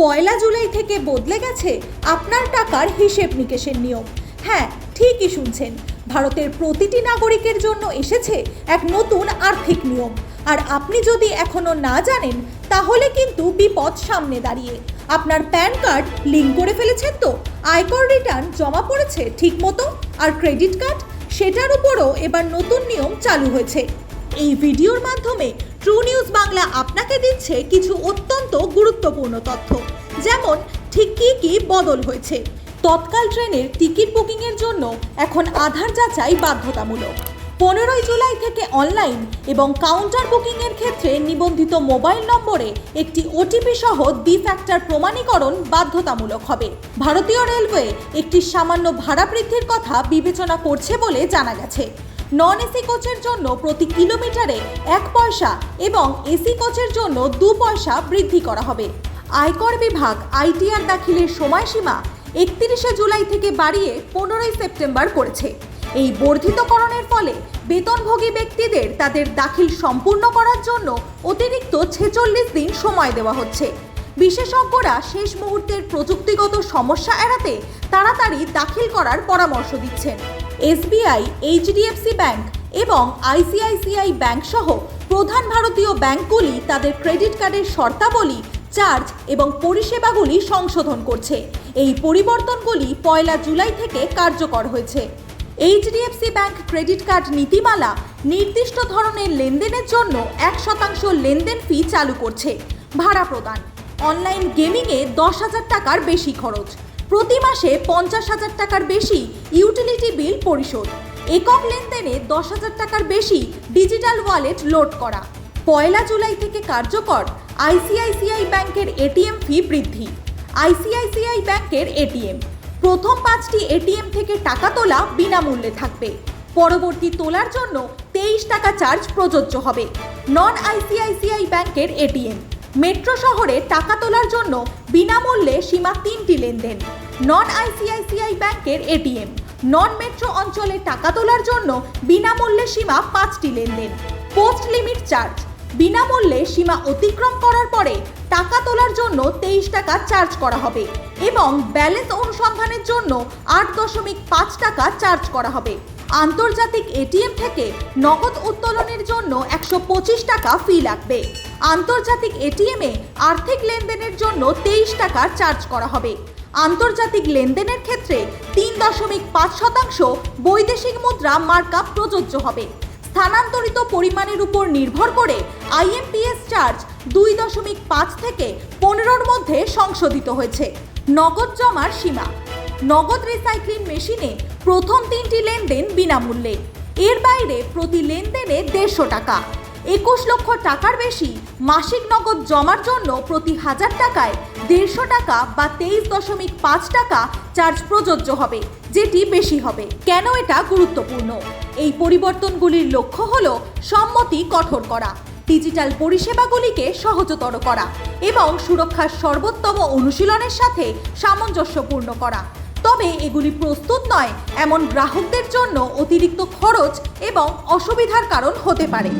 পয়লা জুলাই থেকে বদলে গেছে আপনার টাকার হিসেব নিকেশের নিয়ম। হ্যাঁ ঠিকই শুনছেন। ভারতের প্রতিটি নাগরিকের জন্য এসেছে এক নতুন আর্থিক নিয়ম। আর আপনি যদি এখনও না জানেন, তাহলে কিন্তু বিপদ সামনে দাঁড়িয়ে। আপনার প্যান কার্ড লিঙ্ক করে ফেলেছেন তো? আয়কর রিটার্ন জমা পড়েছে ঠিক মতো আর ক্রেডিট কার্ড? সেটার উপরও এবার নতুন নিয়ম চালু হয়েছে। এই ভিডিওর মাধ্যমে ট্রু নিউজ বাংলা আপনাকে দিচ্ছে কিছু অত্যন্ত গুরুত্বপূর্ণ তথ্য। যেমন, ঠিক কী কী বদল হয়েছে? তৎকাল ট্রেনের টিকিট বুকিংয়ের জন্য এখন আধার যাচাই বাধ্যতামূলক। পনেরোই জুলাই থেকে অনলাইন এবং কাউন্টার বুকিংয়ের ক্ষেত্রে নিবন্ধিত মোবাইল নম্বরে একটি ওটিপি সহ দ্বি ফ্যাক্টর প্রমাণীকরণ বাধ্যতামূলক হবে। ভারতীয় রেলওয়ে একটি সামান্য ভাড়া বৃদ্ধির কথা বিবেচনা করছে বলে জানা গেছে। নন এসি কোচের জন্য প্রতি কিলোমিটারে এক পয়সা এবং এসি কোচের জন্য দু পয়সা বৃদ্ধি করা হবে। আয়কর বিভাগ আইটিআর দাখিলের সময়সীমা একত্রিশে জুলাই থেকে বাড়িয়ে পনেরোই সেপ্টেম্বর করেছে। এই বর্ধিতকরণের ফলে বেতনভোগী ব্যক্তিদের তাদের দাখিল সম্পূর্ণ করার জন্য অতিরিক্ত ছেচল্লিশ দিন সময় দেওয়া হচ্ছে। বিশেষজ্ঞরা শেষ মুহূর্তের প্রযুক্তিগত সমস্যা এড়াতে তাড়াতাড়ি দাখিল করার পরামর্শ দিচ্ছেন। এসবিআই, এইচডিএফসি ব্যাংক এবং আইসিআইসিআই ব্যাংক সহ প্রধান ভারতীয় ব্যাংকগুলি তাদের ক্রেডিট কার্ডের শর্তাবলী, চার্জ এবং পরিষেবাগুলি সংশোধন করছে। এই পরিবর্তনগুলি পয়লা জুলাই থেকে কার্যকর হয়েছে। এইচডিএফসি ব্যাংক ক্রেডিট কার্ড নীতিমালা নির্দিষ্ট ধরনের লেনদেনের জন্য এক শতাংশ লেনদেন ফি চালু করছে। ভাড়া প্রদান, অনলাইন গেমিংয়ে দশ হাজার টাকার বেশি খরচ। প্রতি মাসে পঞ্চাশ হাজার টাকার বেশি ইউটিলিটি বিল পরিশোধ। একক লেনদেনে দশ হাজার টাকার বেশি ডিজিটাল ওয়ালেট লোড করা। পয়লা জুলাই থেকে কার্যকর আইসিআইসিআই ব্যাংকের এটিএম ফি বৃদ্ধি। আইসিআইসিআই ব্যাংকের এটিএম। প্রথম পাঁচটি এটিএম থেকে টাকা তোলা বিনামূল্যে থাকবে। পরবর্তী তোলার জন্য তেইশ টাকা চার্জ প্রযোজ্য হবে। নন আইসিআইসিআই ব্যাংকের এটিএম। মেট্রো শহরে টাকা তোলার জন্য বিনামূল্যে সীমা তিনটি লেনদেন। নন আইসিআইসিআই ব্যাংকের এটিএম। নন মেট্রো অঞ্চলে টাকা তোলার জন্য বিনামূল্যে সীমা পাঁচটি লেনদেন। Post limit charge. বিনামূল্যে সীমা অতিক্রম করার পরে টাকা তোলার জন্য তেইশ টাকা চার্জ করা হবে এবং ব্যালেন্স অনুসন্ধানের জন্য আট দশমিক পাঁচ টাকা চার্জ করা হবে। আন্তর্জাতিক এটিএম থেকে নগদ উত্তোলনের জন্য একশো পঁচিশ টাকা ফি লাগবে। আন্তর্জাতিক এটিএমে আর্থিক লেনদেনের জন্য তেইশ টাকা চার্জ করা হবে। আন্তর্জাতিক লেনদেনের ক্ষেত্রে তিন দশমিক পাঁচ শতাংশ বৈদেশিক মুদ্রা মার্কআপ প্রযোজ্য হবে। স্থানান্তরিত পরিমাণের উপর নির্ভর করে আইএমপিএস চার্জ দুই দশমিক পাঁচ থেকে পনেরোর মধ্যে সংশোধিত হয়েছে। নগদ জমার সীমা। নগদ রিসাইক্লিং মেশিনে প্রথম তিনটি লেনদেন বিনামূল্যে। এর বাইরে প্রতি লেনদেনে দেড়শো টাকা। একুশ লক্ষ টাকার বেশি মাসিক নগদ জমার জন্য প্রতি হাজার টাকায় দেড়শো টাকা বা তেইশ দশমিক পাঁচ টাকা চার্জ প্রযোজ্য হবে, যেটি বেশি হবে। কেন এটা গুরুত্বপূর্ণ? এই পরিবর্তনগুলির লক্ষ্য হল সম্মতি কঠোর করা, ডিজিটাল পরিষেবাগুলিকে সহজতর করা এবং সুরক্ষার সর্বোত্তম অনুশীলনের সাথে সামঞ্জস্যপূর্ণ করা। তবে এগুলি প্রস্তুত নয় এমন গ্রাহকদের জন্য অতিরিক্ত খরচ এবং অসুবিধার কারণ হতে পারে।